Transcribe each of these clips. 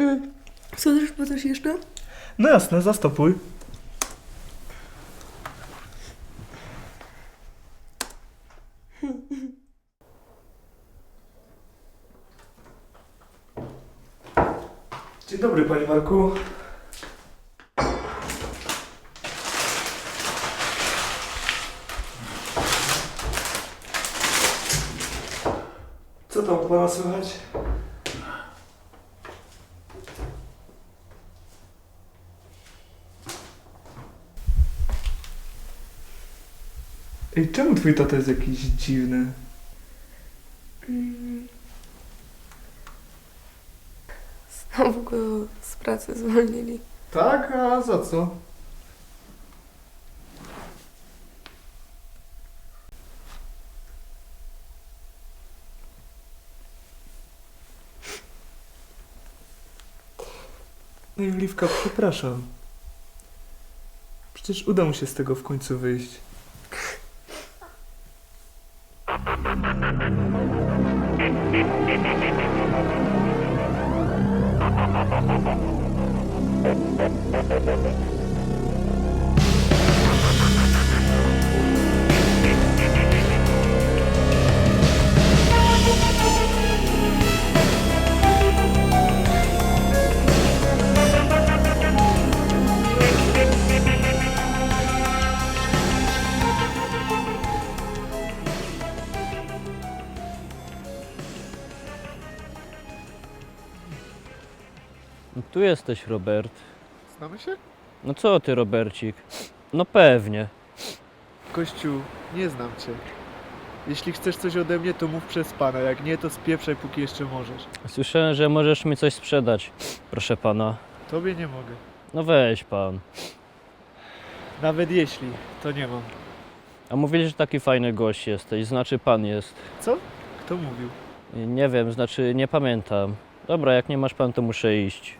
Możesz po coś jeszcze? No jasne, zastopuj. Dzień dobry, panie Marku. Co tam u pana słychać? Ej, czemu twój tata jest jakiś dziwny? Mm. Znowu go z pracy zwolnili. Tak, a za co? No i Oliwka, przepraszam. Przecież uda mu się z tego w końcu wyjść. Jesteś, Robert. Znamy się? No co ty, Robercik? No pewnie. Kościół, nie znam cię. Jeśli chcesz coś ode mnie, to mów przez pana. Jak nie, to spieprzaj, póki jeszcze możesz. Słyszałem, że możesz mi coś sprzedać. Proszę pana. Tobie nie mogę. No weź pan. Nawet jeśli, to nie mam. A mówili, że taki fajny gość jesteś, znaczy pan jest. Co? Kto mówił? Nie wiem, znaczy nie pamiętam. Dobra, jak nie masz pan, to muszę iść.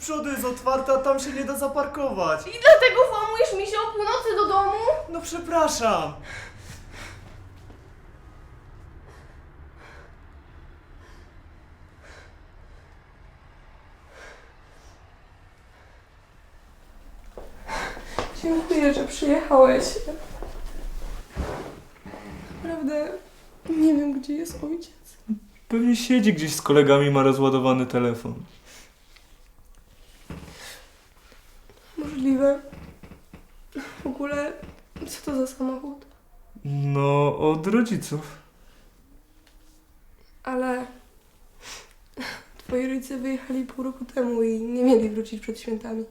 Przodu jest otwarte, a tam się nie da zaparkować. I dlatego włamujesz mi się o północy do domu? No przepraszam. Dziękuję, że przyjechałeś. Naprawdę nie wiem, gdzie jest ojciec. Pewnie siedzi gdzieś z kolegami, ma rozładowany telefon. Możliwe. W ogóle, co to za samochód? No, od rodziców. Ale twoi rodzice wyjechali pół roku temu i nie mieli wrócić przed świętami.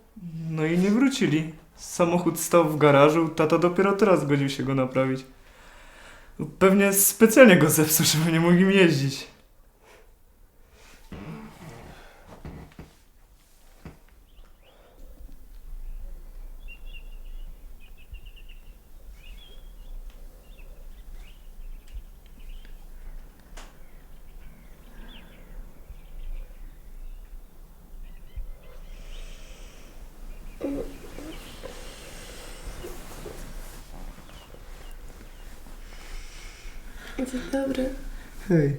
No i nie wrócili. Samochód stał w garażu, tata dopiero teraz zgodził się go naprawić. Pewnie specjalnie go zepsuł, żeby nie mógł im jeździć. Dzień dobry. Hej.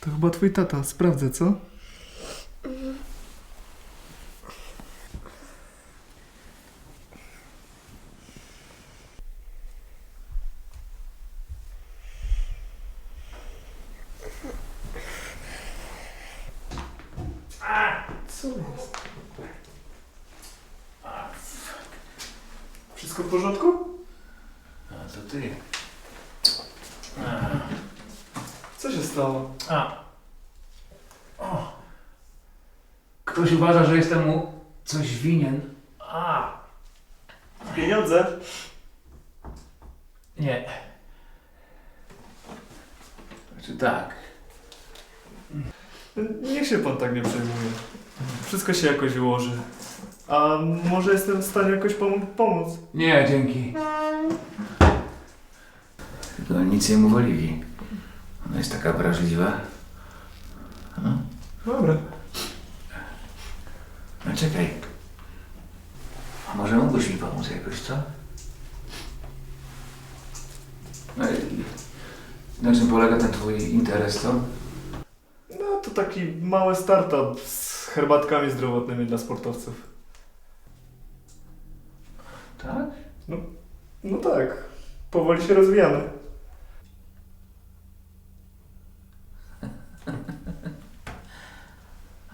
To chyba twój tata, sprawdzę, co? Co jest? Wszystko w porządku? A to ty. Co się stało? A. O. Ktoś uważa, że jestem mu coś winien. A. Pieniądze? Nie. Znaczy tak. Niech się pan tak nie przejmuje. Wszystko się jakoś ułoży. A może jestem w stanie jakoś pom- pomóc? Nie, dzięki. Tylko nic nie mów Oliwii. Ona jest taka wrażliwa. No, Dobra. no czekaj. A może mógłbyś mi pomóc jakoś, co? No i na czym polega ten twój interes, co? No to taki mały startup z herbatkami zdrowotnymi dla sportowców. Tak? No tak. Powoli się rozwijamy.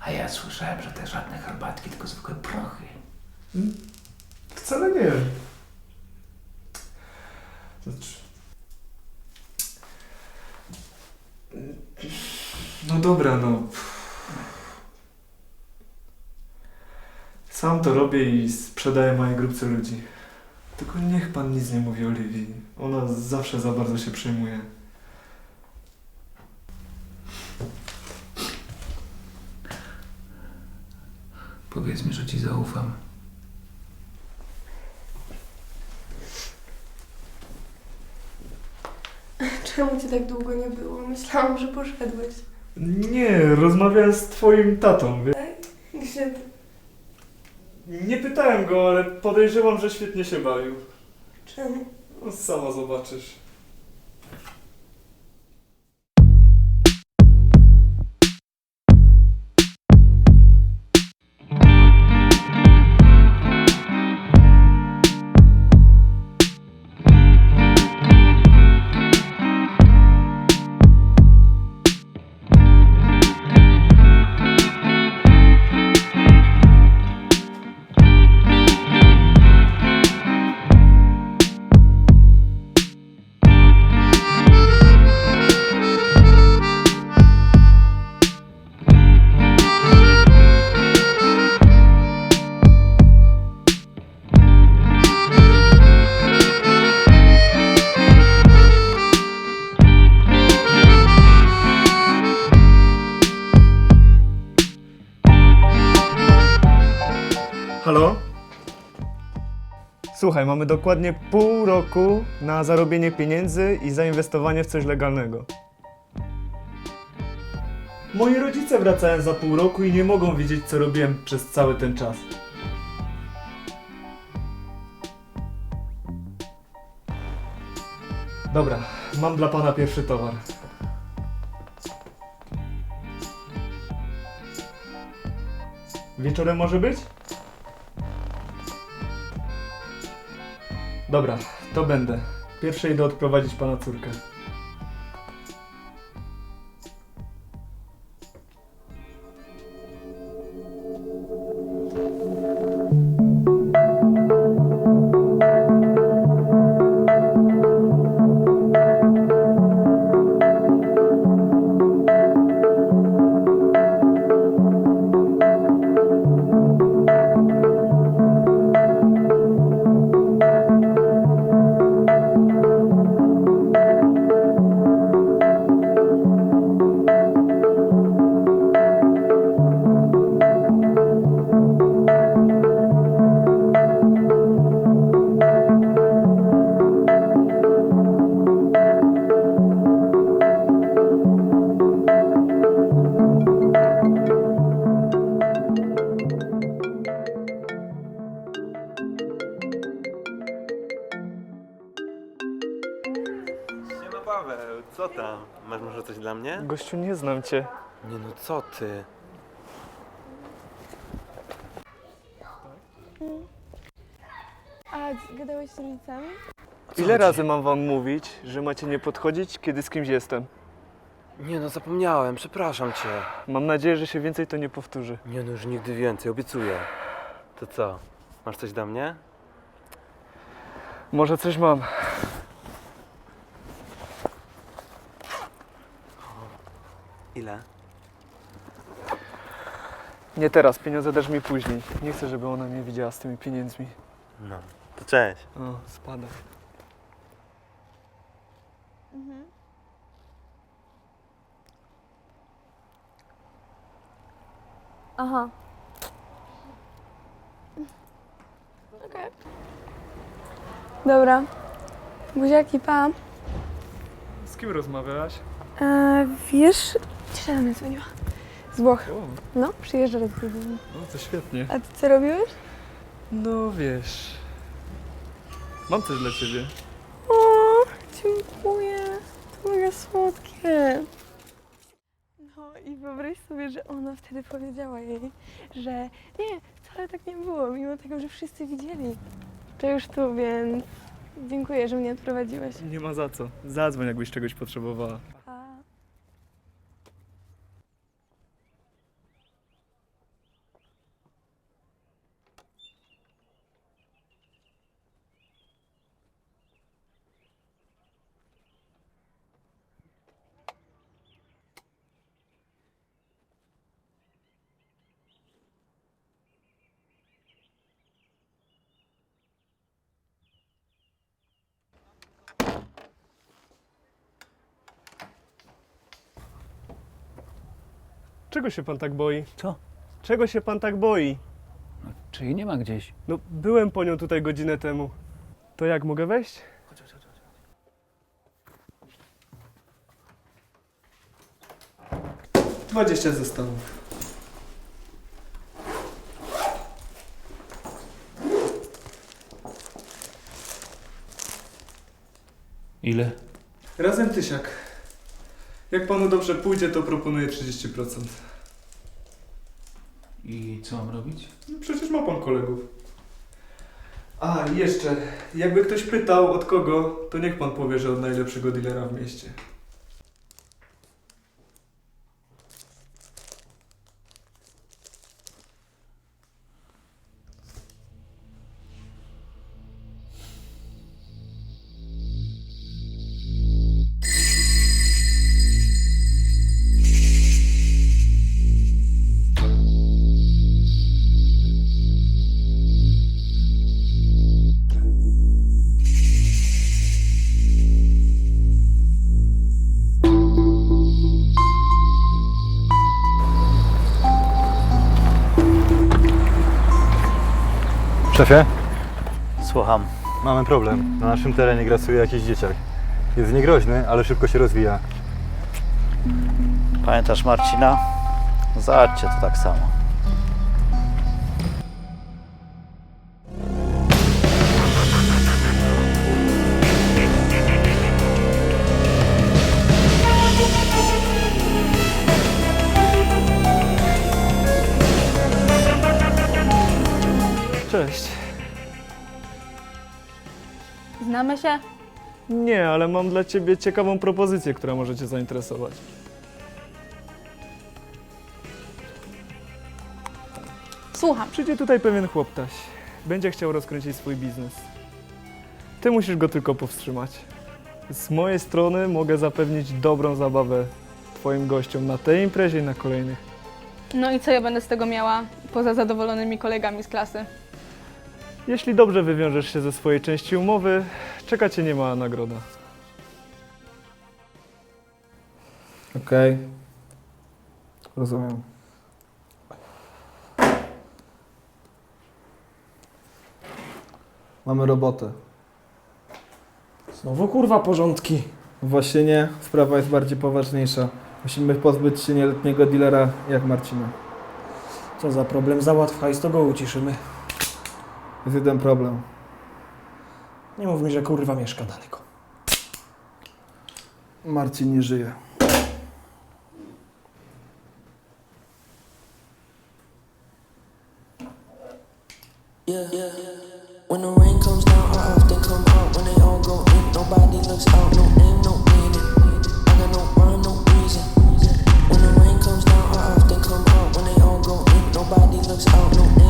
A ja słyszałem, że te żadne herbatki, tylko zwykłe prochy. Wcale nie. Znaczy... No dobra, no. Sam to robię i sprzedaję mojej grupce ludzi. Tylko niech pan nic nie mówi Oliwii. Ona zawsze za bardzo się przejmuje. Powiedz mi, że ci zaufam. Czemu cię tak długo nie było? Myślałam, że poszedłeś. Nie, rozmawiałem z twoim tatą. wie- Gdzie ty? Nie pytałem go, ale podejrzewam, że świetnie się bawił. Czemu? No, sama zobaczysz. Słuchaj, mamy dokładnie pół roku na zarobienie pieniędzy i zainwestowanie w coś legalnego. Moi rodzice wracają za pół roku i nie mogą wiedzieć, co robiłem przez cały ten czas. Dobra, mam dla pana pierwszy towar. Wieczorem może być? Dobra, to będę. Pierwsze idę odprowadzić pana córkę. Gościu, nie znam cię. Nie no, co ty? A gadałeś z rodzicami? Ile razy mam wam mówić, że macie nie podchodzić, kiedy z kimś jestem? Nie no, zapomniałem, przepraszam cię. Mam nadzieję, że się więcej to nie powtórzy. Nie no, już nigdy więcej, obiecuję. To co? Masz coś dla mnie? Może coś mam. Ile? Nie teraz, pieniądze dasz mi później. Nie chcę, żeby ona mnie widziała z tymi pieniędzmi. No, to cześć. O, spada. Aha. Okej. Dobra. Buziaki, pa. Z kim rozmawiałaś? E, wiesz, dzisiaj do mnie dzwoniła. Z Włoch. No, przyjeżdża do Gdyni. o, to świetnie. A ty co robiłeś? No wiesz. Mam coś dla ciebie. O, dziękuję. To mega słodkie. No i wyobraź sobie, że ona wtedy powiedziała jej, że nie, wcale tak nie było, mimo tego, że wszyscy widzieli. To już tu, więc dziękuję, że mnie odprowadziłeś. Nie ma za co. Zadzwoń, jakbyś czegoś potrzebowała. Pa. Czego się pan tak boi? Co? Czego się pan tak boi? Czy jej nie ma gdzieś? No, byłem po nią tutaj godzinę temu. To jak, mogę wejść? Dwadzieścia zestawów. Ile? Razem tysiak. Jak panu dobrze pójdzie, to proponuję 30%. I co mam robić? No przecież ma pan kolegów. A, i jeszcze, jakby ktoś pytał od kogo, to niech pan powie, że od najlepszego dealera w mieście. Szefie, Słucham. mamy problem. Na naszym terenie grasuje jakiś dzieciak. Jest niegroźny, ale szybko się rozwija. Pamiętasz Marcina? Zobaczcie to tak samo. Cześć. Znamy się? Nie, ale mam dla ciebie ciekawą propozycję, która może cię zainteresować. Słucham. Przyjdzie tutaj pewien chłoptaś. Będzie chciał rozkręcić swój biznes. Ty musisz go tylko powstrzymać. Z mojej strony mogę zapewnić dobrą zabawę twoim gościom na tej imprezie i na kolejnych. No i co ja będę z tego miała, poza zadowolonymi kolegami z klasy? Jeśli dobrze wywiążesz się ze swojej części umowy, czeka cię niemała nagroda. Okej. Rozumiem. Mamy robotę. Znowu kurwa porządki. Właśnie nie, sprawa jest bardziej poważniejsza. Musimy pozbyć się nieletniego dealera jak Marcina. Co za problem, załatw hajs, to go uciszymy. Jest jeden problem. Nie mów mi, że kurwa mieszka daleko. Marcin nie żyje. When the rain comes down, I often come out. When they all go in, nobody looks out. No aim, no meaning. I got no rhyme, no reason. When the rain comes down, I often come out. When they all go in, nobody looks out. No aim,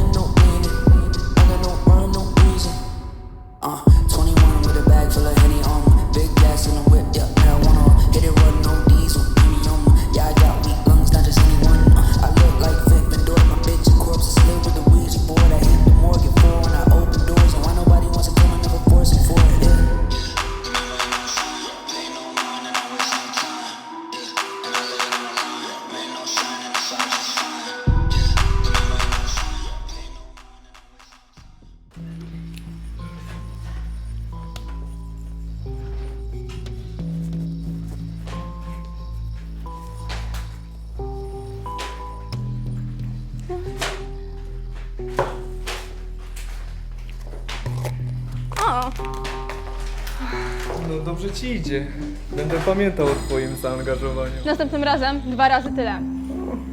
dobrze ci idzie. Będę pamiętał o twoim zaangażowaniu. następnym razem dwa razy tyle.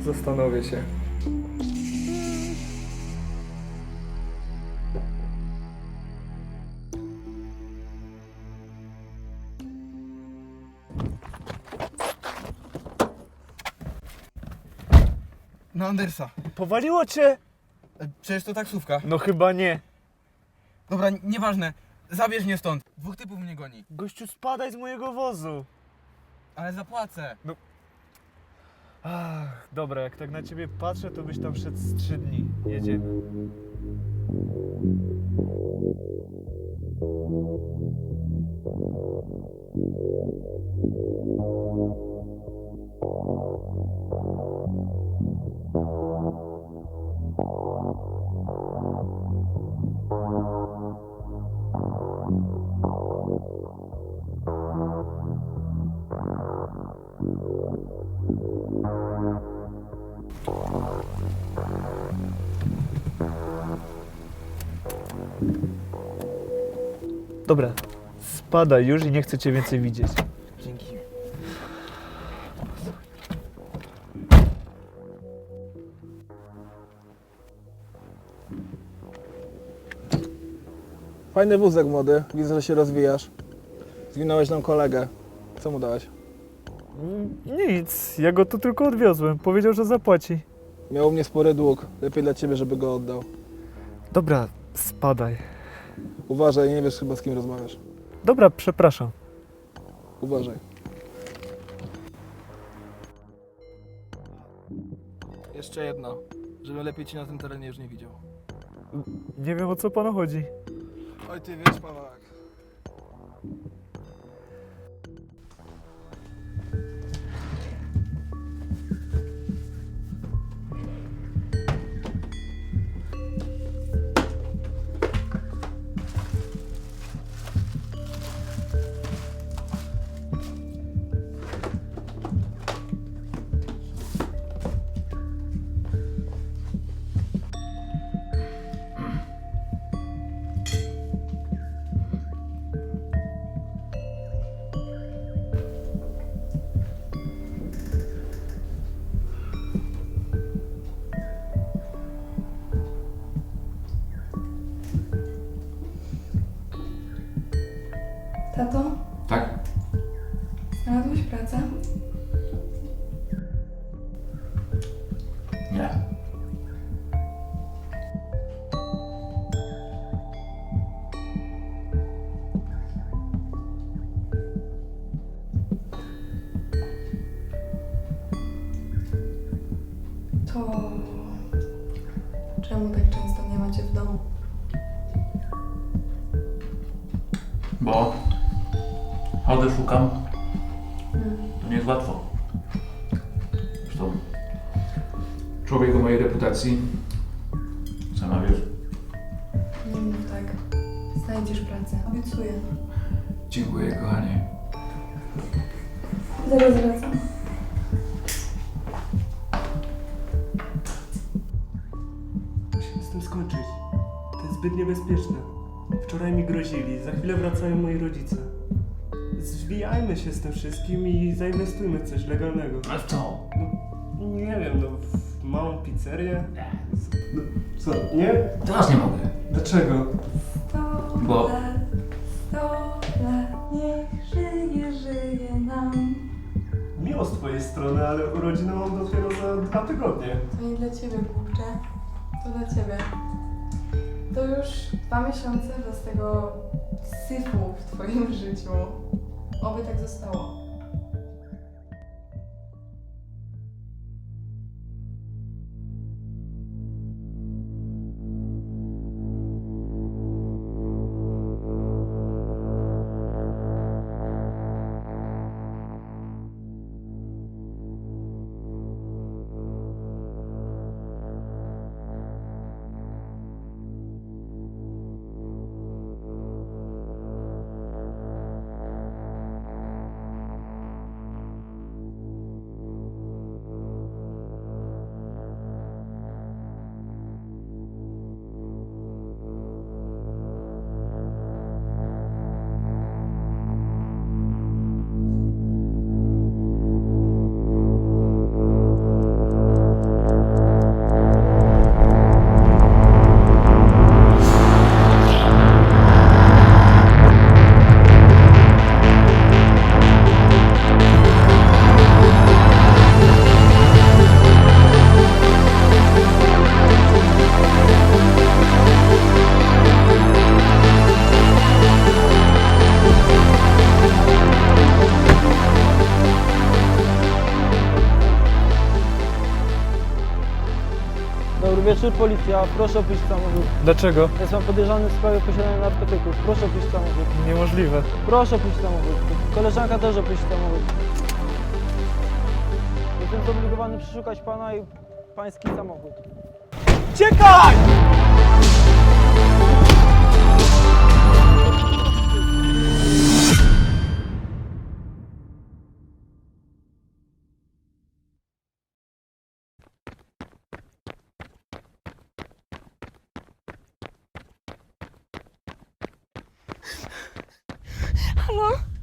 Zastanowię się. Na Andersa. Powaliło cię? E, Przecież to taksówka. No chyba nie. Dobra, nieważne. Zabierz mnie stąd. Dwóch typów mnie goni. Gościu, spadaj z mojego wozu. Ale zapłacę. Ach, dobra, jak tak na ciebie patrzę, to byś tam szedł z trzy dni. Jedziemy. Dobra, spadaj już i nie chcę cię więcej widzieć. Dzięki. Fajny wózek młody. Widzę, że się rozwijasz. Zwinąłeś nam kolegę. Co mu dałeś? Nic, ja go tu tylko odwiozłem. Powiedział, że zapłaci. Miał u mnie spory dług. Lepiej dla ciebie, żeby go oddał. Dobra, spadaj. Uważaj, nie wiesz chyba z kim rozmawiasz. Dobra, przepraszam. Uważaj. Jeszcze jedno. Żeby lepiej ci na tym terenie już nie widział. Nie wiem o co panu chodzi. Oj, ty wiesz, Pawełek. T'attends reputacji, sama wiesz, Nie mów tak. Znajdziesz pracę. Obiecuję. dziękuję kochanie. Zaraz wracam. Musimy z tym skończyć. To jest zbyt niebezpieczne. Wczoraj mi grozili, za chwilę wracają moi rodzice. Zwijajmy się z tym wszystkim i zainwestujmy w coś legalnego. A w co? No, nie wiem, no, pizzerię? No, co, nie? Teraz nie mogę. Dlaczego? Bo Sto lat, niech żyje, żyje nam. Miło z twojej strony, ale urodziny mam dopiero za dwa tygodnie. To nie dla ciebie, głupcze. To dla ciebie. To już dwa miesiące bez tego syfu w twoim życiu. Oby tak zostało. Policja. Proszę opuścić samochód. Dlaczego? Jest pan podejrzany w sprawie posiadania narkotyków. Proszę opuścić samochód. Niemożliwe. Proszę opuścić samochód. Koleżanka też opuścić samochód. Jestem zobligowany przeszukać pana i pański samochód. Czekaj! loh